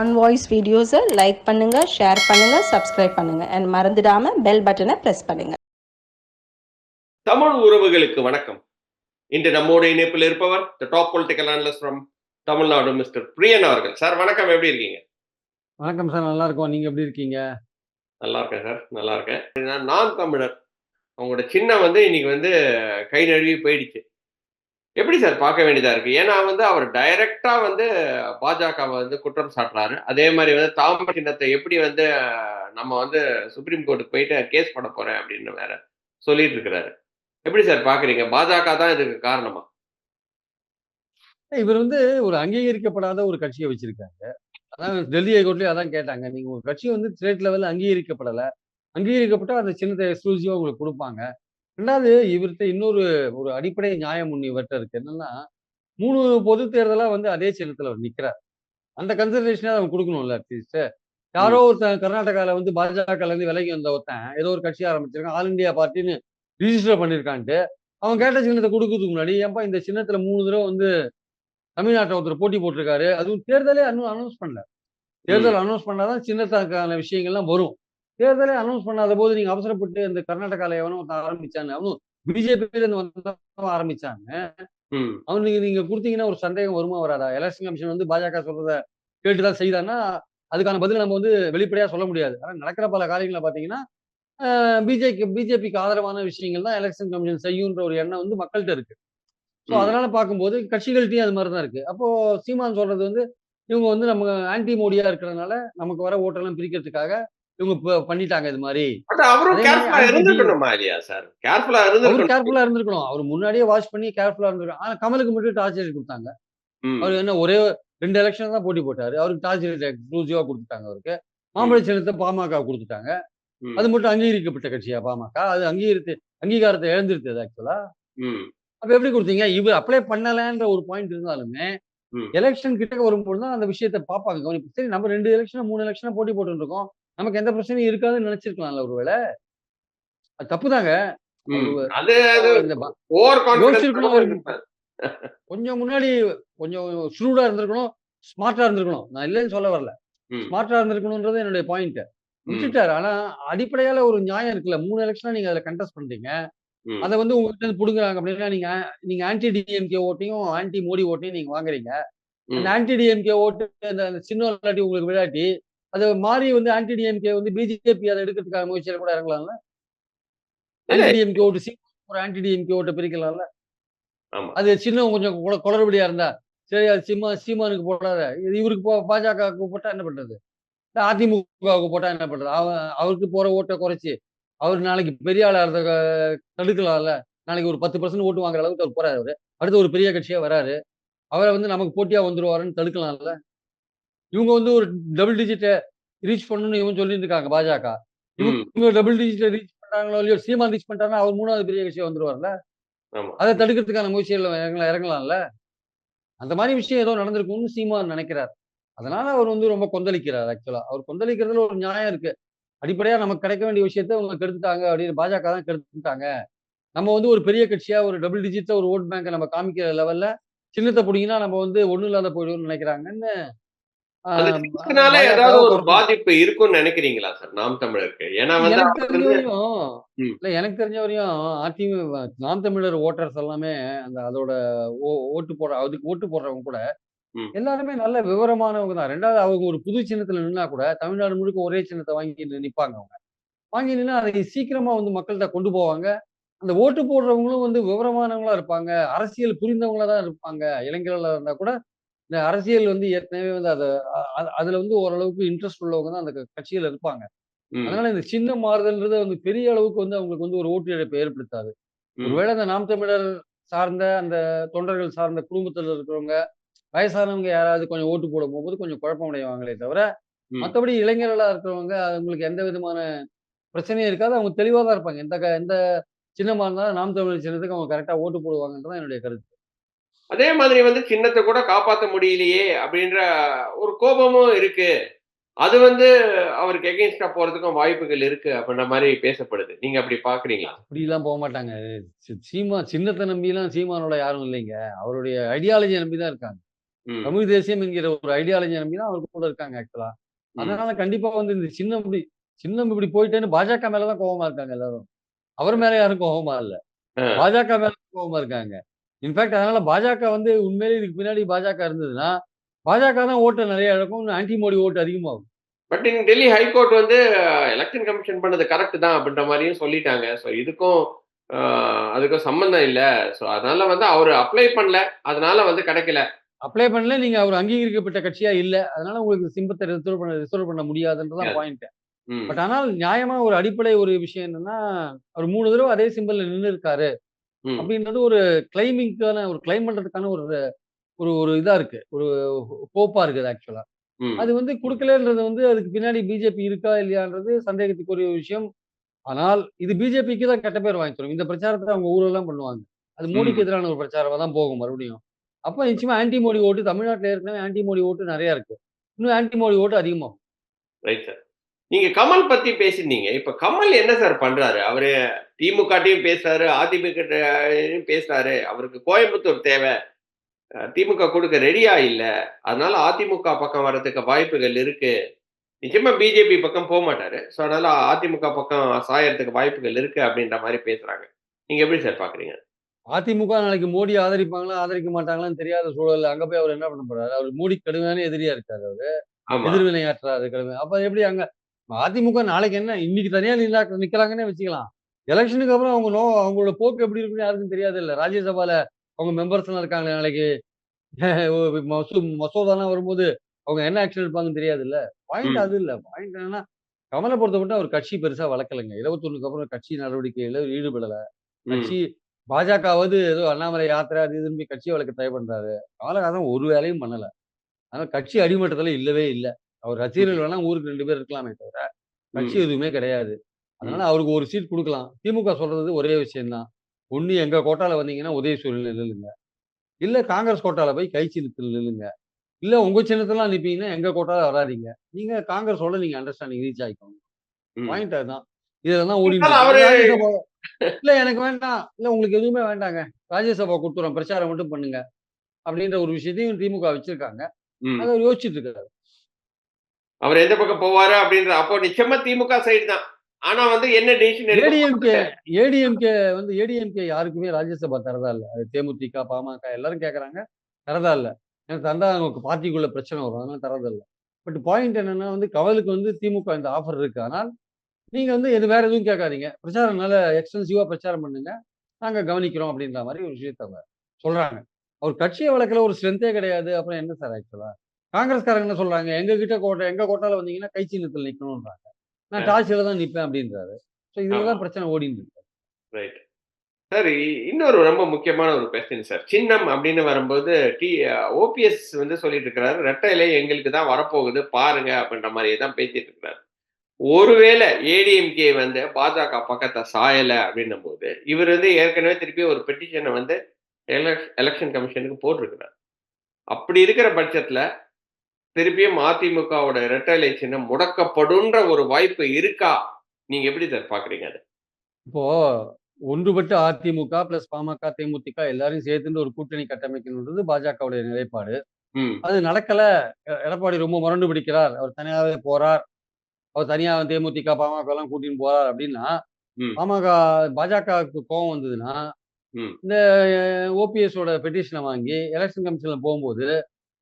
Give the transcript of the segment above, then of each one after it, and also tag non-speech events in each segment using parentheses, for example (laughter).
On voice வீடியோஸை like பண்ணுங்கள் share பண்ணுங்கள் சப்ஸ்கிரைப் பண்ணுங்கள் அண்ட் மறந்துடாமல் பெல் பட்டனை ப்ரெஸ் பண்ணுங்கள் தமிழ் உறவுகளுக்கு வணக்கம். இன்று நம்மோடு இணைப்பில் இருப்பவர் the top political analyst from Tamil Nadu mister Priyan அவர்கள். சார் வணக்கம். எப்படி இருக்கீங்க? வணக்கம் சார் நல்லா இருக்கோம். நீங்க எப்படி இருக்கீங்க? நல்லா இருக்கேன் சார் நல்லா இருக்கேன். நான் தமிழர். அவங்களோட சின்னம் வந்து இன்னைக்கு வந்து கை நழுவி போயிடுச்சு. எப்படி சார் பார்க்க வேண்டியதா இருக்கு? ஏன்னா வந்து அவர் டைரக்டா வந்து பாஜகவை வந்து குற்றம் சாட்டுறாரு. அதே மாதிரி வந்து தாமரை சின்னத்தை எப்படி வந்து நம்ம வந்து சுப்ரீம் கோர்ட்டுக்கு போயிட்டு கேஸ் பண்ண போறேன் அப்படின்னு வேற சொல்லிட்டு இருக்கிறாரு. எப்படி சார் பாக்குறீங்க பாஜக தான் இதுக்கு காரணமா? இவர் வந்து ஒரு அங்கீகரிக்கப்படாத ஒரு கட்சியை வச்சிருக்காங்க. அதான் டெல்லி ஹைகோர்ட்லயே அதான் கேட்டாங்க. நீங்க ஒரு கட்சி வந்து ஸ்டேட் லெவல்ல அங்கீகரிக்கப்படல. அங்கீகரிக்கப்பட்டா அந்த சின்னத்தை எக்ஸ்க்ளூசிவா உங்களுக்கு கொடுப்பாங்க. ரெண்டாவது இவர்கிட்ட இன்னொரு ஒரு அடிப்படை நியாயம் ஒண்ணு இவர்கிட்ட இருக்கு. என்னன்னா மூணு பொது தேர்தலா வந்து அதே சின்னத்துல அவர் நிக்கிறார். அந்த கன்சிடரேஷனே அவன் கொடுக்கணும்ல அட்லீஸ்ட் யாரோ ஒருத்தன் கர்நாடகால வந்து பாஜகல இருந்து விலகி வந்த ஒருத்தன் ஏதோ ஒரு கட்சி ஆரம்பிச்சிருக்கான் ஆல் இந்தியா பார்ட்டின்னு ரிஜிஸ்டர் பண்ணிருக்கான்ட்டு அவன் கேட்ட சின்னத்தை கொடுக்கறதுக்கு முன்னாடி ஏன்பா இந்த சின்னத்துல மூணு தடவை வந்து தமிழ்நாட்டில் ஒருத்தர் போட்டி போட்டிருக்காரு அதுவும் தேர்தலே இன்னும் அனௌன்ஸ் பண்ணல. தேர்தல் அனௌன்ஸ் பண்ணாதான் சின்னத்துக்கான விஷயங்கள்லாம் வரும். தேர்தலே அனௌன்ஸ் பண்ணாத போது நீங்க அவசரப்பட்டு இந்த கர்நாடகால எவனோ ஒருத்தன் ஆரம்பிச்சாங்க அவனும் பிஜேபியில இருந்து வந்தவன் ஆரம்பிச்சாங்க அவனுக்கு நீங்க கொடுத்தீங்கன்னா ஒரு சந்தேகம் வருமா வராதா? எலெக்ஷன் கமிஷன் வந்து பாஜக சொல்றத கேட்டுதான் செய்தான்னா அதுக்கான பதில் நம்ம வந்து வெளிப்படையா சொல்ல முடியாது. ஆனா நடக்கிற பல காரியங்களை பாத்தீங்கன்னா பிஜேபி பிஜேபிக்கு ஆதரவான விஷயங்கள் தான் எலெக்ஷன் கமிஷன் செய்யுன்ற ஒரு எண்ணம் வந்து மக்கள்கிட்ட இருக்கு. ஸோ. அதனால பார்க்கும்போது கட்சிகள்கிட்டயும் அது மாதிரி தான் இருக்கு. அப்போ சீமான் சொல்றது வந்து இவங்க வந்து நம்ம ஆன்டி மோடியா இருக்கிறதுனால நமக்கு வர ஓட்டெல்லாம் பிரிக்கிறதுக்காக இவங்க பண்ணிட்டாங்க இது மாதிரி. அவரும் கேர்ஃபுல்லா இருந்திருக்கணுமா அவர் முன்னாடியே வாஷ் பண்ணி கேர்ஃபுல்லா இருந்திருக்கணும். ஆனா கமலுக்கு மட்டும் டார்ச் ரேட் கொடுத்தாங்க. அவர் என்ன ஒரே ரெண்டு எலெக்ஷன் தான் போட்டி போட்டாரு. அவருக்கு டார்ச் ரேட் எக்ஸ்க்ளூசிவா கொடுத்துட்டாங்க அவருக்கு. மாம்பழ சின்னத்தை பாமக கொடுத்துட்டாங்க. அது மட்டும் அங்கீகரிக்கப்பட்ட கட்சியா பாமக? அது அங்கீகரித்து அங்கீகாரத்தை இழந்திருக்குது ஆக்சுவலா அப்ப எப்படி கொடுத்தீங்க? இவர் அப்ளை பண்ணலன்ற ஒரு பாயிண்ட் இருந்தாலுமே. எலெக்ஷன் கிட்ட வரும்போது தான் அந்த விஷயத்தை பார்ப்பாங்க. சரி நம்ம ரெண்டு எலெக்ஷன் மூணு எலெக்ஷன் போட்டி போட்டு இருக்கோம். நமக்கு எந்த பிரச்சனையும் இருக்காதுன்னு நினைச்சிருக்கலாம்ல ஒருவேளை? அது தப்புதாங்க. ம். அவரு- அது அது இந்த ப- ஓவர் யோசிச்சிருக்கணும் அவருக்கு. கான்பிடன்ஸ் கொஞ்சம் முன்னாடி கொஞ்சம் ஷ்ரூடா இருந்திருக்கணும் ஸ்மார்ட்டா இருந்திருக்கணும். நான் இல்லைன்னு சொல்ல வரல. ஸ்மார்ட்டா இருந்திருக்கணும்ன்றது என்னுடைய பாயிண்ட். விட்டுட்டாரு ஆனா அடிப்படையால ஒரு நியாயம் இருக்குல்ல. மூணு எலெக்ஷனா நீங்க அதுல கண்டெஸ்ட் பண்றீங்க அதை வந்து உங்ககிட்ட இருந்து புடுங்குறாங்க அப்படின்னா நீங்க நீங்க ஆன்டி டிஎம்கே ஓட்டையும் ஆன்டி மோடி ஓட்டையும் நீங்க வாங்குறீங்க. அந்த ஆன்டி டிஎம்கே ஓட்டு அந்த சின்ன இல்லாட்டி உங்களுக்கு விளையாட்டி அது மாறி வந்து ஆன்டி டிஎம்கே வந்து பிஜேபி அதை எடுக்கிறதுக்கான முயற்சியில கூட இறங்கலாம்ல? டிஎம்கே ஓட்டு ஒரு ஆன்டி டிஎம்கே ஓட்டை பிரிக்கலாம்ல? அது சின்ன கொஞ்சம் குள- குளறுபடியா இருந்தா சரி அது சிம்மா சீமானுக்கு போடாத. இவருக்கு போ பாஜகவுக்கு போட்டா என்ன பண்றது? அதிமுகவுக்கு போட்டா என்ன பண்றது? அவன் அவருக்கு போற ஓட்டை குறைச்சு அவர் நாளைக்கு பெரிய ஆளா இருந்த தடுக்கலாம்ல? நாளைக்கு ஒரு பத்து பர்சன்ட் ஓட்டு வாங்குற அளவுக்கு அவர் போறாரு அவரு. அடுத்து ஒரு பெரிய கட்சியா வராரு. அவரை வந்து நமக்கு போட்டியா வந்துருவாருன்னு தடுக்கலாம்ல? இவங்க வந்து ஒரு டபுள் டிஜிட்டை ரீச் பண்ணணும்னு இவங்க சொல்லிட்டு இருக்காங்க பாஜக. இவங்க டபுள் டிஜிட்டை ரீச் பண்றாங்களோ இல்லையோ சீமான் ரீச் பண்ணிட்டாருன்னா அவர் மூணாவது பெரிய கட்சியா வந்துருவார்ல? அதை தடுக்கிறதுக்கான முயற்சிகள் இறங்கலாம் இறங்கலாம்ல? அந்த மாதிரி விஷயம் ஏதோ நடந்திருக்கும்னு சீமான் நினைக்கிறார். அதனால அவர் வந்து ரொம்ப கொந்தளிக்கிறார் ஆக்சுவலா அவர் கொந்தளிக்கிறதுல ஒரு நியாயம் இருக்கு. அடிப்படையா நமக்கு கிடைக்க வேண்டிய விஷயத்த அவங்க கெடுத்துட்டாங்க அப்படின்னு பாஜக தான் கெடுத்துட்டாங்க. நம்ம வந்து ஒரு பெரிய கட்சியா ஒரு டபுள் டிஜிட்ல ஒரு ஓட் பேங்கை நம்ம காமிக்கிற லெவல்ல சின்னத்தை பிடிங்கினா நம்ம வந்து ஒண்ணும் இல்லாத போயிடும்னு நினைக்கிறாங்கன்னு அது ஆஹ், சின்னத்தினால பாஜக ஏதாவது ஒரு பாதிப்பு இருக்கும்னு நினைக்கிறீங்களா சார்? நாம் தமிழருக்கு. ஏன்னா எனக்கு தெரிஞ்ச வரையும். இல்ல எனக்கு தெரிஞ்ச வரையும் அதிமுக நாம் தமிழர் ஓட்டர்ஸ் எல்லாமே அந்த அதோட ஓட்டு போடுற அதுக்கு ஓட்டு போடுறவங்க கூட. எல்லாருமே நல்ல விவரமானவங்க தான். ரெண்டாவது அவங்க ஒரு புது சின்னத்துல நின்னா கூட தமிழ்நாடு முழுக்க ஒரே சின்னத்தை வாங்கி நி- நிப்பாங்க அவங்க. வாங்கி நின்னா அதை சீக்கிரமா வந்து மக்கள்கிட்ட கொண்டு போவாங்க. அந்த ஓட்டு போடுறவங்களும் வந்து விவரமானவங்களா இருப்பாங்க. அரசியல் புரிந்தவங்களா தான் இருப்பாங்க. இளைஞர்களா இருந்தா கூட இந்த அரசியல் வந்து ஏற்கனவே வந்து அதை அதுல வந்து ஓரளவுக்கு இன்ட்ரெஸ்ட் உள்ளவங்க தான் அந்த கட்சியில இருப்பாங்க. அதனால இந்த சின்ன மாறுதல்ன்றது வந்து பெரிய அளவுக்கு வந்து அவங்களுக்கு வந்து ஒரு ஓட்டு இழப்பை ஏற்படுத்தாது ஒருவேளை அந்த நாம் தமிழர் சார்ந்த அந்த தொண்டர்கள் சார்ந்த குடும்பத்துல இருக்கிறவங்க வயசானவங்க யாராவது கொஞ்சம் ஓட்டு போட போகும்போது கொஞ்சம் குழப்பம் அடைவாங்களே தவிர. மற்றபடி இளைஞர்களா இருக்கிறவங்க அவங்களுக்கு எந்த விதமான பிரச்சனையும் இருக்காது. அவங்க தெளிவா தான் இருப்பாங்க. எந்த க- எந்த சின்னமா இருந்தாலும் நாம் தமிழர் சின்னத்துக்கு அவங்க கரெக்டா ஓட்டு போடுவாங்கன்றதான் என்னுடைய கருத்து. அதே மாதிரி வந்து சின்னத்தை கூட காப்பாத்த முடியலையே அப்படின்ற ஒரு கோபமும் இருக்கு. அது வந்து அவருக்கு எகெயின்ஸ்டா போறதுக்கும் வாய்ப்புகள் இருக்கு அப்படின்ற மாதிரி பேசப்படுது. நீங்க அப்படி பாக்குறீங்களா? அப்படிலாம் போக மாட்டாங்க. சீமா சின்னத்தை நம்பிலாம் சீமானோட யாரும் இல்லைங்க. அவருடைய ஐடியாலஜியை நம்பி தான் இருக்காங்க தமிழ் தேசியம் என்கிற ஒரு ஐடியாலஜி நம்பி தான் அவர் கூட இருக்காங்க ஆக்சுவலா. அதனால கண்டிப்பா வந்து இந்த சின்னம் இப்படி சின்னம் இப்படி போயிட்டேன்னு பாஜக மேலதான் கோவமா இருக்காங்க எல்லாரும். அவர் மேல யாரும் கோவமா இல்ல. பாஜக மேல கோவமா இருக்காங்க. இன்ஃபேக்ட் அதனால பாஜக வந்து உண்மையிலே இதுக்கு பின்னாடி பாஜக இருந்ததுன்னா பாஜக தான் ஓட்டு நிறைய இழக்கும் ஆன்டி மோடி ஓட்டு அதிகமாகும். But in Delhi high court வந்து எலெக்ஷன் கமிஷன் பண்ணது கரெக்ட் தான் அப்படின்ற மாதிரியும் சொல்லிட்டாங்க. ஸோ இதுக்கும் அதுக்கும் சம்பந்தம் இல்லை. ஸோ அதனால வந்து அவர் அப்ளை பண்ணல. அதனால வந்து கிடைக்கல. அப்ளை பண்ணல நீங்க அவர் அங்கீகரிக்கப்பட்ட கட்சியா இல்ல. அதனால உங்களுக்கு சிம்பத்தை ரிசர்வ் பண்ண ரிசர்வ் பண்ண முடியாதுன்றதான். பாயிண்ட் பட் ஆனால் நியாயமா ஒரு அடிப்படை ஒரு விஷயம் என்னன்னா அவர் மூணு தடவை அதே சிம்பிள்ல நின்று இருக்காரு அப்படின்றது ஒரு கிளைமிங்கான ஒரு கிளைம் பண்றதுக்கான ஒரு ஒரு ஒரு இதா இருக்கு. ஒரு ஹோப்பா இருக்குது ஆக்சுவலா அது வந்து கொடுக்கலன்றது வந்து அதுக்கு பின்னாடி பிஜேபி இருக்கா இல்லையான்றது சந்தேகத்துக்குரிய விஷயம். ஆனால் இது பிஜேபிக்கு தான் கெட்ட பேர் வாங்கி தரும். இந்த பிரச்சாரத்தை அவங்க ஊரெல்லாம் பண்ணுவாங்க. அது மோடிக்கு. எதிரான ஒரு பிரச்சாரமா தான் போகும் மறுபடியும். அப்ப நிச்சயமா ஆன்டி மோடி ஓட்டு தமிழ்நாட்டுல ஏற்கனவே ஆன்டி மோடி ஓட்டு நிறைய இருக்கு. இன்னும் ஆன்டி மோடி ஓட்டு அதிகமாகும். ரைட் சார் நீங்க கமல் பத்தி பேசியிருந்தீங்க இப்ப கமல் என்ன சார் பண்றாரு? அவரு திமுகட்டையும் பேசுறாரு அதிமுக பேசுறாரு. அவருக்கு கோயம்புத்தூர் தேவை. திமுக கொடுக்க ரெடியா இல்ல. அதனால அதிமுக பக்கம் வர்றதுக்கு வாய்ப்புகள் இருக்கு. நிச்சயமா பிஜேபி பக்கம் போக மாட்டாரு. ஸோ அதனால அதிமுக பக்கம் சாயறதுக்கு வாய்ப்புகள் இருக்கு அப்படின்ற மாதிரி பேசுறாங்க. நீங்க எப்படி சார் பாக்குறீங்க? அதிமுக நாளைக்கு மோடி ஆதரிப்பாங்களா ஆதரிக்க மாட்டாங்களான்னு தெரியாத சூழல்ல அங்க போய் அவர் என்ன பண்ண போறாரு? அவர் மோடி கடுமையான எதிரியா இருக்காரு அவரு. எதிர்வினையாற்றாரு கடுமை அப்ப எப்படி அங்க அதிமுக நாளைக்கு என்ன? இன்னைக்கு தனியா நின்னா நிக்கலாங்கன்னே வச்சுக்கலாம். எலெக்ஷனுக்கு அப்புறம் அவங்க நோ அவங்களோட போக்கு எப்படி இருக்குன்னு யாருக்கும் தெரியாது இல்ல ராஜ்யசபால அவங்க மெம்பர்ஸ் எல்லாம் இருக்காங்க நாளைக்கு. (laughs) மசூ மசோதாலாம் வரும்போது அவங்க என்ன ஆக்ஷன் எடுப்பாங்கன்னு தெரியாது இல்ல பாயிண்ட். அது இல்ல. பாயிண்ட் என்னன்னா கமலை பொறுத்தப்பட்ட அவர் கட்சி பெருசா வளர்க்கலைங்க. இருபத்தொன்னுக்கு அப்புறம் கட்சி நடவடிக்கையில ஈடுபடல. கட்சி பாஜகவது ஏதோ அண்ணாமலை யாத்திரை அது இதுன்னு கட்சி வளர்க்க ட்ரை பண்றாரு. கமலஹாசன் ஒரு வேலையும் பண்ணல. ஆனா கட்சி அடிமட்டத்துல இல்லவே இல்லை. அவர் ரசிகர்கள் வேணா ஊருக்கு ரெண்டு பேர் இருக்கலாமே தவிர கட்சி எதுவுமே கிடையாது. அதனால அவருக்கு ஒரு சீட் கொடுக்கலாம். திமுக சொல்றது ஒரே விஷயம்தான் ஒண்ணு எங்க கோட்டால வந்தீங்கன்னா உதயசூரியன் நில்லுங்க. இல்ல காங்கிரஸ் கோட்டால போய் கை சின்னத்தில் நில்லுங்க. இல்ல உங்க சின்னத்தெல்லாம் அனுப்பிங்கன்னா எங்க கோட்டால வராதீங்க. நீங்க காங்கிரஸோட நீங்க அண்டர்ஸ்டாண்டிங் ரீச் ஆயிக்கோங்க. ம். பாயிண்ட் அதுதான். இதுல தான் ஓடி இல்ல எனக்கு வேண்டாம். இல்ல உங்களுக்கு எதுவுமே வேண்டாங்க. ராஜ்யசபா கொடுத்துறோம். பிரச்சாரம் மட்டும் பண்ணுங்க. அப்படின்ற ஒரு விஷயத்தையும் திமுக வச்சிருக்காங்க. அதை யோசிச்சுட்டு இருக்காரு. அவர் எந்த பக்கம் போவாரு அப்படின்ற அப்போ நிச்சயமா திமுக சைடு தான். ஆனா வந்து என்ன டிசிஷன் ஏடிஎம்கே ஏடிஎம்கே வந்து ஏடிஎம்கே யாருக்குமே ராஜ்யசபா தரதா இல்ல. அது தேமுதிக பாமக எல்லாரும் கேக்குறாங்க தரதா இல்ல. எனக்கு தந்தா அவங்களுக்கு பார்ட்டிக்குள்ள பிரச்சனை வரும் அதனால தரதா இல்ல. பட் பாயிண்ட் என்னன்னா வந்து கவலுக்கு வந்து திமுக இந்த ஆஃபர் இருக்கு. ஆனால் நீங்க வந்து எது வேற எதுவும் கேட்காதீங்க. பிரச்சாரம் நல்ல எக்ஸ்டென்சிவா பிரச்சாரம் பண்ணுங்க. நாங்க கவனிக்கிறோம் அப்படின்ற மாதிரி ஒரு விஷயத்த சொல்றாங்க. அவர் கட்சியை வளர்க்கல ஒரு ஸ்ட்ரென்த்தே கிடையாது. அப்புறம் என்ன சார் ஆக்சுவலா காங்கிரஸ்காரங்க என்ன சொல்றாங்க? எங்க கிட்ட கோட்டை எங்க கோட்டால வந்தீங்கன்னா கை சின்னத்தில் நிக்கணும்ன்றாங்க. நான் டார்ச்சில தான் நிப்பேன் அப்படின்றாரு. ஸோ இதுலதான் பிரச்சனை ஓடின்னு இருக்கு. ரைட் சார் இன்னொரு ரொம்ப முக்கியமான ஒரு கொஸ்டின் சார் சின்னம் அப்படின்னு வரும்போது டி ஓபிஎஸ் வந்து சொல்லிட்டு இருக்கிறாரு ரெட்டை இலை எங்களுக்கு தான் வரப்போகுது பாருங்க அப்படின்ற மாதிரி தான் பேசிட்டு இருக்கிறாரு ஒருவேளை ஏடிஎம்கே வந்து பாஜக பக்கத்தை சாயல அப்படின்னும் போது இவர் வந்து ஏற்கனவே திருப்பி ஒரு பெட்டிஷனை வந்து எலெக்ஷன் கமிஷனுக்கு போட்டிருக்கிறார். அப்படி இருக்கிற பட்சத்துல திருப்பியும் அதிமுகவோட இரட்டை இலை சின்னம் முடக்கப்படுன்ற ஒரு வாய்ப்பு இருக்கா? நீங்க எப்படி சார் பாக்குறீங்க அது? இப்போ ஒன்றுபட்ட அதிமுக பிளஸ் பாமக தேமுதிக எல்லாரையும் சேர்த்துட்டு ஒரு கூட்டணி கட்டமைக்கணுன்றது பாஜகவுடைய நிலைப்பாடு. அது நடக்கல. எடப்பாடி ரொம்ப முரண்டு பிடிக்கிறார். அவர் தனியாவே போறார். அவர் தனியா தேமுதிக பாமக எல்லாம் கூட்டின்னு போறார் அப்படின்னா. பாமக பாஜகவுக்கு கோவம் வந்ததுன்னா. இந்த ஓபிஎஸ் ஓட பெட்டிஷனை வாங்கி எலெக்ஷன் கமிஷன்ல போகும்போது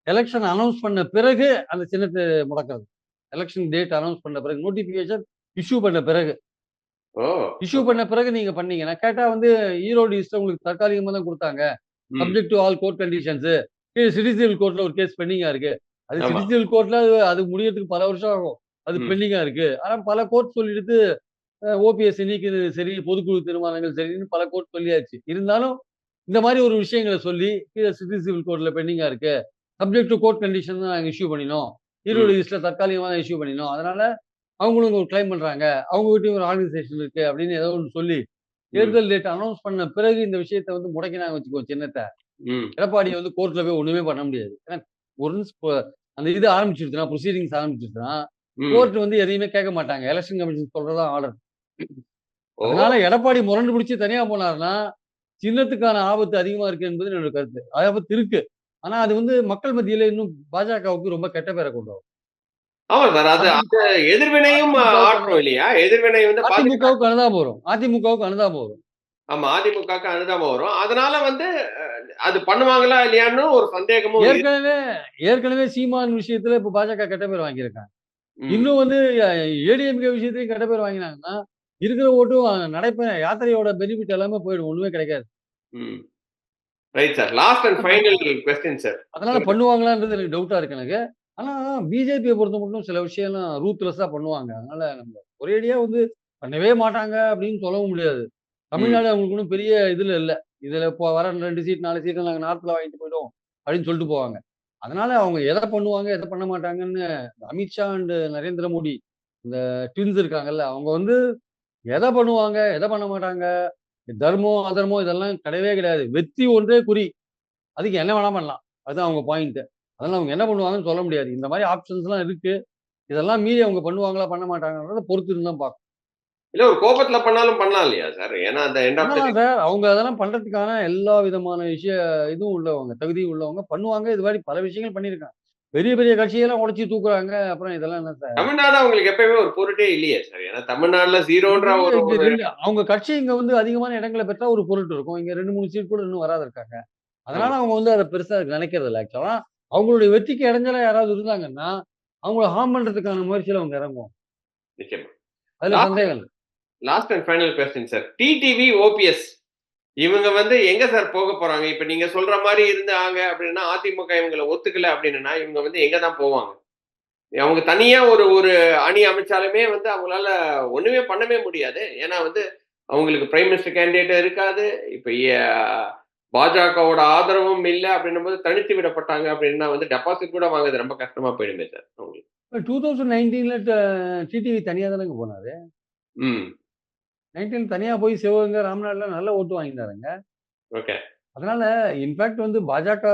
எலெக்ஷன் அனௌன்ஸ் பண்ண பிறகு அந்த சின்னத்தை முடக்கிறது. எலெக்ஷன் டேட் அனௌன்ஸ் பண்ண பிறகு நோட்டிபிகேஷன் இஷ்யூ பண்ண பிறகு. இஷ்யூ பண்ண பிறகு நீங்க பண்ணீங்கன்னா கேட்டா வந்து ஈரோடு ஈஸ்ட் உங்களுக்கு தற்காலிகமா தான் கொடுத்தாங்க. Subject to all court conditions city civil கோர்ட்ல ஒரு கேஸ் பெண்டிங்கா இருக்கு. அது ஆமா. சிட்டிசிவல் கோர்ட்ல அது முடியறதுக்கு பல வருஷம் ஆகும். அது. பெண்டிங்கா இருக்கு. ஆனா பல கோர்ட் சொல்லிடுத்து ஓபிஎஸ் நீக்குது சரி பொதுக்குழு தீர்மானங்கள் சரின்னு பல கோர்ட் சொல்லியாச்சு. இருந்தாலும் இந்த மாதிரி ஒரு விஷயங்களை சொல்லி கீழே சிட்டிசிவல் கோர்ட்ல பெண்டிங்கா இருக்கு. சப்ஜெக்ட் டு கோர்ட் கண்டிஷன் தான் நாங்க இஷ்யூ பண்ணினோம். ஈரோடு ஈஸ்ட்ல தற்காலிகமா தான் இஷ்யூ பண்ணினோம். அதனால அவங்களும் ஒரு கிளைம் பண்றாங்க. அவங்க கிட்டயும் ஒரு ஆர்கனைசேஷன் இருக்கு அப்படின்னு ஏதோ ஒன்று சொல்லி தேர்தல் டேட் அனௌன்ஸ் பண்ண பிறகு இந்த விஷயத்தை வந்து முடக்கினாங்க வச்சுக்கோ சின்னத்தை. ம். எடப்பாடியை வந்து கோர்ட்ல போய் ஒண்ணுமே பண்ண முடியாது. ஏன்னா ஒன்ஸ் அந்த இது ஆரம்பிச்சிருச்சுன்னா ப்ரொசீடிங்ஸ் ஆரம்பிச்சிருச்சுன்னா. கோர்ட் வந்து எதையுமே கேட்க மாட்டாங்க. எலெக்ஷன் கமிஷன் சொல்றதா ஆர்டர் அதனால எடப்பாடி முரண்டு பிடிச்சு தனியா போனாருன்னா சின்னத்துக்கான ஆபத்து அதிகமா இருக்கு என்பது என்னோட கருத்து. ஆபத்து இருக்கு. ஆனா அது வந்து மக்கள் மத்தியில இன்னும் பாஜகவுக்கு ரொம்ப கெட்ட பேரை கொண்டு வரும். ஆமா சார் அது அது எதிர்வினையும் அதிமுக ஆற்றும் இல்லையா? எதிர்வினை வந்து பாத்தீங்கன்னா அதிமுகவுக்கு அனுதாபம் வரும் அதிமுகவுக்கு அனுதாபம் வரும் ஆமா அதிமுகக்கு அனுதாபம் வரும் அதனால வந்து அது பண்ணுவாங்களா இல்லையான்னு ஒரு சந்தேகமும். ஏற்கனவே ஏற்கனவே சீமான் விஷயத்துல இப்ப பாஜக கெட்ட பேர் வாங்கியிருக்காங்க. இன்னும் வந்து ஏடிஎம்கே விஷயத்தையும் கெட்ட பேர் வாங்கினாங்கன்னா இருக்கிற ஓட்டும் நடைப்ப யாத்திரையோட பெனிஃபிட் எல்லாமே போயிடும். ஒண்ணுமே கிடைக்காது. Right sir last and final question sir அதனால பண்ணுவாங்களான்றது எனக்கு டவுட்டா இருக்கு எனக்கு. ஆனா பிஜேபியை பொறுத்த மட்டும் சில விஷயம்லாம் ரூத்லெஸ்ஸா பண்ணுவாங்க. அதனால நம்ம ஒரேடியா வந்து பண்ணவே மாட்டாங்க அப்படின்னு சொல்லவும் முடியாது. தமிழ்நாடு அவங்களுக்கு ஒன்றும் பெரிய இதுல இல்ல. இதுல இப்போ வர ரெண்டு சீட் நாலு சீட் நாங்க நார்த்ல வாங்கிட்டு போயிட்டோம் அப்படின்னு சொல்லிட்டு போவாங்க. அதனால அவங்க எதை பண்ணுவாங்க எதை பண்ண மாட்டாங்கன்னு அமித்ஷா அண்ட் நரேந்திர மோடி இந்த ட்வின்ஸ் இருக்காங்கல்ல அவங்க வந்து எதை பண்ணுவாங்க எதை பண்ண மாட்டாங்க தர்மம் அதர்மம் இதெல்லாம் கிடையவே கிடையாது. வெற்றி ஒன்றே குறி. அதுக்கு என்ன வேணா பண்ணலாம். அதுதான் அவங்க பாயிண்ட் அதனால அவங்க என்ன பண்ணுவாங்கன்னு சொல்ல முடியாது. இந்த மாதிரி ஆப்ஷன்ஸ்லாம் இருக்கு. இதெல்லாம் மீறி அவங்க பண்ணுவாங்களா பண்ண மாட்டாங்கன்றத பொறுத்து இருந்தா பார்க்கணும் இல்ல ஒரு கோபத்துல பண்ணாலும் பண்ணலாம் இல்லையா சார் ஏன்னா அந்த எண்ட் சார் அவங்க அதெல்லாம் பண்றதுக்கான எல்லா விதமான விஷய இதுவும் உள்ளவங்க தகுதியும் உள்ளவங்க பண்ணுவாங்க. இது மாதிரி பல விஷயங்கள் பண்ணியிருக்காங்க. பெரிய பெரிய கட்சியெல்லாம் உடைச்சி தூக்குறாங்க. அப்புறம் இதெல்லாம் என்ன சார்? தமிழ்நாடு அவங்களுக்கு எப்பயுமே ஒரு பொருட்டே இல்லையே சார். ஏன்னா தமிழ்நாடுல ஜீரோன்ற ஒரு அவங்க கட்சி இங்க வந்து அதிகமான இடங்களை பெற்றா ஒரு பொருட்டு இருக்கும். இங்க ரெண்டு மூணு சீட் கூட இன்னும் வராது இருக்காங்க. அதனால அவங்க வந்து அதை பெருசா நினைக்கிறது இல்லை. ஆக்சுவலா அவங்களுடைய வெற்றிக்கு இடைஞ்சலா யாராவது இருந்தாங்கன்னா அவங்கள ஹார்ம் பண்றதுக்கான முயற்சியில அவங்க இறங்குவோம் நிச்சயமா. அதுல. சந்தேகம் last and final question sir TTV OPS இவங்க வந்து எங்க சார் போக போறாங்க? இப்ப நீங்க சொல்ற மாதிரி இருந்தாங்க அப்படின்னா அதிமுக இவங்களை ஒத்துக்கல அப்படின்னா இவங்க வந்து எங்க தான் போவாங்க? அவங்க தனியா ஒரு ஒரு அணி அமைச்சாலுமே வந்து அவங்களால ஒண்ணுமே பண்ணவே முடியாது. ஏன்னா வந்து அவங்களுக்கு பிரைம் மினிஸ்டர் கேண்டிடேட் இருக்காது. இப்ப பாஜகவோட ஆதரவும் இல்லை அப்படின்னும் போது தனித்து விடப்பட்டாங்க அப்படின்னா வந்து டெபாசிட் கூட வாங்குறது ரொம்ப கஷ்டமா போயிடுமே சார் அவங்களுக்கு. டூ தௌசண்ட் நைன்டீன்ல டிடிவி தனியா தானங்க போனாரு? ம். நைன்டீன் தனியா போய் சிவகங்கை ராம்நாட்ல நல்ல ஓட்டு வாங்கினாருங்க. ஓகே. அதனால இன்ஃபேக்ட் வந்து பாஜக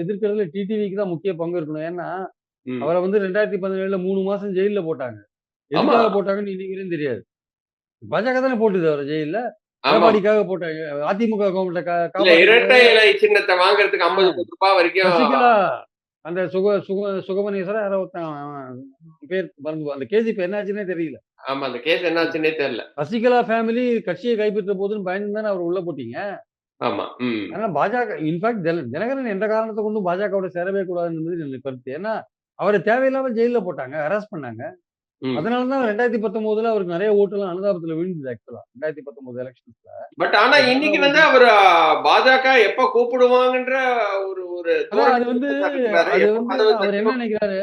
எதிர்க்கிறதுல டிடிவிக்கு தான் முக்கிய பங்கு இருக்கணும். ஏன்னா அவரை வந்து ரெண்டாயிரத்தி பதினேழுல மூணு மாசம் ஜெயில்ல போட்டாங்க. எதுக்காக போட்டாங்கன்னு இன்னைக்கு தெரியாது. பாஜக தானே போட்டுது அவரை ஜெயில்ல. ஆமா. எடப்பாடிக்காக போட்டாங்க. அதிமுக கவர்மெண்ட் இரட்டை இலை சின்னத்தை வாங்குறதுக்கு ஐம்பது கோடி ரூபாய் வரைக்கும் சசிகலா அந்த சுக சுக சுகமணேஸ்வரர் யாரோ ஒருத்தன் பேர் மறந்து அந்த கேஜி இப்ப என்னாச்சுன்னே தெரியல. ஆமா அந்த கேஸ் என்னாச்சுன்னே தெரியல. சசிகலா ஃபேமிலி கட்சியை கைப்பற்ற போதுன்னு பயந்து தானே அவர் உள்ள போட்டீங்க? ஆமா அதனால பாஜக இன்ஃபேக்ட் தினகரன் எந்த காரணத்தை கொண்டும் பாஜகவோட சேரவே கூடாதுன்றது என்னுடைய கருத்து. ஏன்னா அவரை தேவையில்லாம ஜெயில போட்டாங்க அரெஸ்ட் பண்ணாங்க. அதனால தான் ரெண்டாயிரத்தி பத்தொன்பதுல அவருக்கு நிறைய ஓட்டுலாம் அனுதாபத்துல விழுந்தது ஆக்சுவலா ரெண்டாயிரத்தி பத்தொன்பது எலெக்ஷன்ஸ்ல பட் ஆனா இன்னைக்கு வந்து அவர் பாஜக எப்ப கூப்பிடுவாங்கன்ற ஒரு ஒரு அது வந்து. அது வந்து அவர் என்ன நினைக்கிறாரு?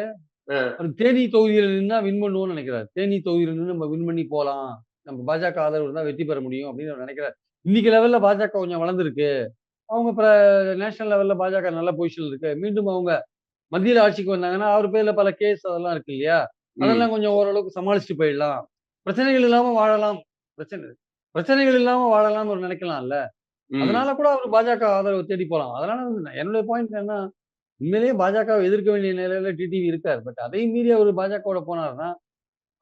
தேனி தொகுதியில நின்னா வின் பண்ணுவோம்னு நினைக்கிறார். தேனி தொகுதியில நின்று நம்ம வின் பண்ணி போலாம். நம்ம பாஜக ஆதரவு இருந்தா வெற்றி பெற முடியும் அப்படின்னு அவர் நினைக்கிறார். இன்னைக்கு லெவல்ல பாஜக கொஞ்சம் வளர்ந்துருக்கு. அவங்க இப்ப நேஷனல் லெவல்ல பாஜக நல்ல பொசிஷன் இருக்கு. மீண்டும் அவங்க மத்தியில ஆட்சிக்கு வந்தாங்கன்னா அவர் பேர்ல பல கேஸ் அதெல்லாம் இருக்கு இல்லையா. அதெல்லாம் கொஞ்சம் ஓரளவுக்கு சமாளிச்சுட்டு போயிடலாம். பிரச்சனைகள் இல்லாம வாழலாம். பிரச்சனை பிரச்சனைகள் இல்லாம வாழலாம்னு ஒரு நினைக்கலாம்ல. ம். அதனால கூட அவர் பாஜக ஆதரவு தேடி போலாம். அதனால என்னுடைய பாயிண்ட் என்ன உண்மையிலேயே பாஜகவை எதிர்க்க வேண்டிய நிலையில டிடிவி இருக்கார். பட் அதையும் மீறி அவர் பாஜகவோட போனாருன்னா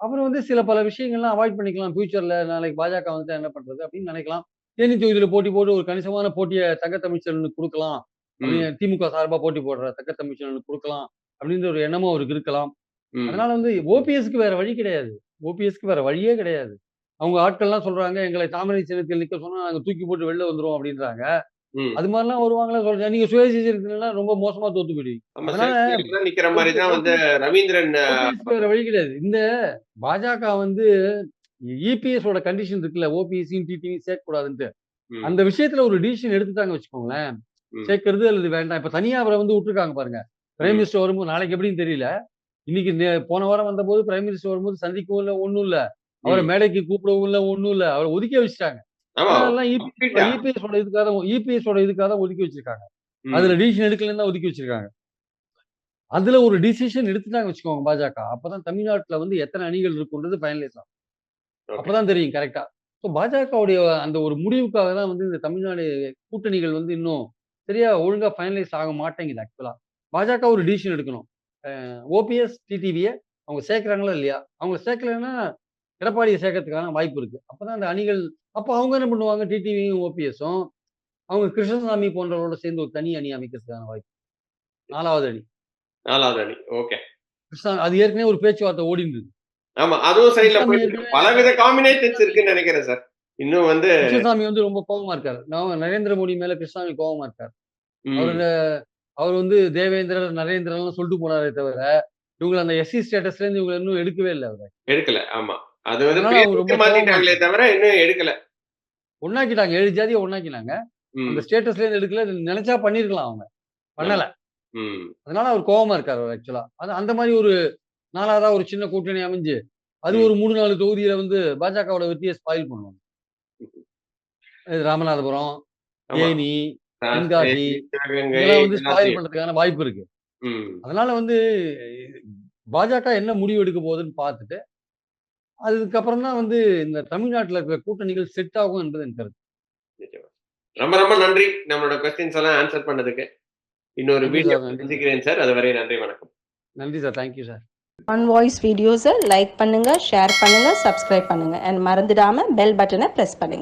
அவர் வந்து சில பல விஷயங்கள்லாம் அவாய்ட் பண்ணிக்கலாம். ஃபியூச்சர்ல நாளைக்கு பாஜக வந்து என்ன பண்றது அப்படின்னு நினைக்கலாம். தேனி தொகுதியில போட்டி போட்டு ஒரு கணிசமான போட்டியை தங்க தமிழ்ச்சலுக்கு கொடுக்கலாம் திமுக சார்பா போட்டி போடுற தக்க தமிழ்ச்சலுக்கு கொடுக்கலாம் அப்படின்ற ஒரு எண்ணமும் அவருக்கு இருக்கலாம். அதனால வந்து ஓபிஎஸ்க்கு வேற வழி கிடையாது. ஓபிஎஸ்க்கு வேற வழியே கிடையாது. அவங்க ஆட்கள்லாம் சொல்றாங்க எங்களை தாமரை சின்னத்தில் நிக்க சொன்னா நாங்க தூக்கி போட்டு வெளில வந்துருவோம் அப்படின்றாங்க. அது மாதிரிலாம் வருவாங்களா சொல்றேன் நீங்க சுயேட்சை சின்னத்திலாம் ரொம்ப மோசமா தோத்து போயிடுவீங்க. நிக்கிற மாதிரி தான் வந்து ரவீந்திரன் வேற வழி கிடையாது. இந்த பாஜக வந்து இபிஎஸ் ஓட கண்டிஷன் இருக்குல்ல ஓபிஎஸ்சியும் டிடிவி சேர்க்கக்கூடாதுன்ட்டு. அந்த விஷயத்துல ஒரு டிசிஷன் எடுத்துட்டாங்க வச்சுக்கோங்களேன். சேர்க்கறது அல்லது வேண்டாம். இப்ப தனியா அவரை வந்து விட்டுருக்காங்க பாருங்க. பிரைம். மினிஸ்டர் வரும்போது நாளைக்கு எப்படின்னு தெரியல. இன்னைக்கு போன வாரம் வந்தபோது பிரைம் மினிஸ்டர் வரும்போது சந்திக்கவும் இல்லை ஒண்ணும் இல்ல. அவரை. மேடைக்கு கூப்பிடவும் இல்லை ஒண்ணும் இல்ல. அவரை ஒதுக்கி வச்சுட்டாங்க. இதுக்காக இபிஎஸ் ஓட இதுக்காக தான் ஒதுக்கி வச்சிருக்காங்க. அதுல டிசிஷன் எடுக்கலன்னு தான் ஒதுக்கி வச்சிருக்காங்க. அதுல ஒரு டிசிஷன் எடுத்துட்டாங்க வச்சுக்கோங்க பாஜக. அப்பதான் தமிழ்நாட்டுல வந்து எத்தனை அணிகள் இருக்குன்றது ஃபைனலைஸ் ஆகும். அப்பதான் தெரியும் கரெக்டா ஸோ பாஜகவுடைய அந்த ஒரு முடிவுக்காக தான் வந்து இந்த தமிழ்நாடு கூட்டணிகள் வந்து இன்னும் சரியா ஒழுங்கா ஃபைனலைஸ் ஆக மாட்டேங்குது ஆக்சுவலா பாஜக ஒரு டிசிஷன் எடுக்கணும். ஓபிஎஸ் டிடிவியை அவங்க சேர்க்கறாங்களா இல்லையா? அவங்க சேர்க்கலைன்னா எடப்பாடியை சேர்க்கறதுக்கான வாய்ப்பு இருக்கு. அப்பதான் அந்த அணிகள் அப்போ அவங்க என்ன பண்ணுவாங்க? டிடிவியும் ஓபிஎஸும் அவங்க கிருஷ்ணசாமி போன்றவரோட சேர்ந்து ஒரு தனி அணி அமைக்கிறதுக்கான வாய்ப்பு. நாலாவது அணி. நாலாவது அணி. ஓகே. கிருஷ்ணா அது ஏற்கனவே ஒரு பேச்சுவார்த்தை இருக்கு ஆமா அதுவும். ஏற்கனவே- பலவித காம்பினேஷன்ஸ் இருக்குன்னு நினைக்கிறேன் சார். இன்னும் வந்து கிருஷ்ணசாமி வந்து ரொம்ப கோபமா இருக்காரு. நரேந்திர மோடி மேல கிருஷ்ணசாமி கோபமா இருக்காரு. அவரு அவர் வந்து தேவேந்திரர் நரேந்திரன் சொல்லிட்டு போனாரே தவிர இவங்க அந்த எஸ்சி ஸ்டேட்டஸ்ல இருந்து இவங்க இன்னும் எடுக்கவே இல்லை அவரை. எடுக்கல. ஆமா. அது வந்து மாத்திட்டாங்களே தவிர இன்னும் எடுக்கல. ஒன்னாக்கிட்டாங்க ஏழு ஜாதியை ஒன்னாக்கினாங்க அந்த ஸ்டேட்டஸ்ல இருந்து எடுக்கல. நினைச்சா பண்ணிருக்கலாம் அவங்க. பண்ணல. அதனால அவர் கோவமா இருக்காரு அவர் ஆக்சுவலா அது அந்த மாதிரி ஒரு நாலாவதா ஒரு சின்ன கூட்டணி அமைஞ்சு அது. ஒரு மூணு நாலு தொகுதியில வந்து பாஜகவோட வெற்றியை ஸ்பாயில் பண்ணுவாங்க. (laughs) ராமநாதபுரம். தேனி தென்காசி, இதெல்லாம் வந்து ஸ்பாயில். பண்றதுக்கான வாய்ப்பு இருக்கு. அதனால வந்து பாஜக என்ன முடிவு எடுக்க போகுதுன்னு பார்த்துட்டு அதுக்கப்புறம் தான் வந்து இந்த தமிழ்நாட்டுல இருக்கிற கூட்டணிகள் செட் ஆகும் என்பது என் கருத்து. ரொம்ப ரொம்ப நன்றி நம்மளோட கொஸ்டின்ஸ் எல்லாம் ஆன்சர் பண்ணதுக்கு. இன்னொரு வீடியோ. சந்திக்கிறேன் சார். அதுவரை நன்றி வணக்கம். நன்றி sir thank you sir. On voice வீடியோஸை லைக் பண்ணுங்க ஷேர் பண்ணுங்க சப்ஸ்கிரைப் பண்ணுங்க. அண்ட் மறந்துடாம பெல் பட்டனை ப்ரெஸ் பண்ணுங்க.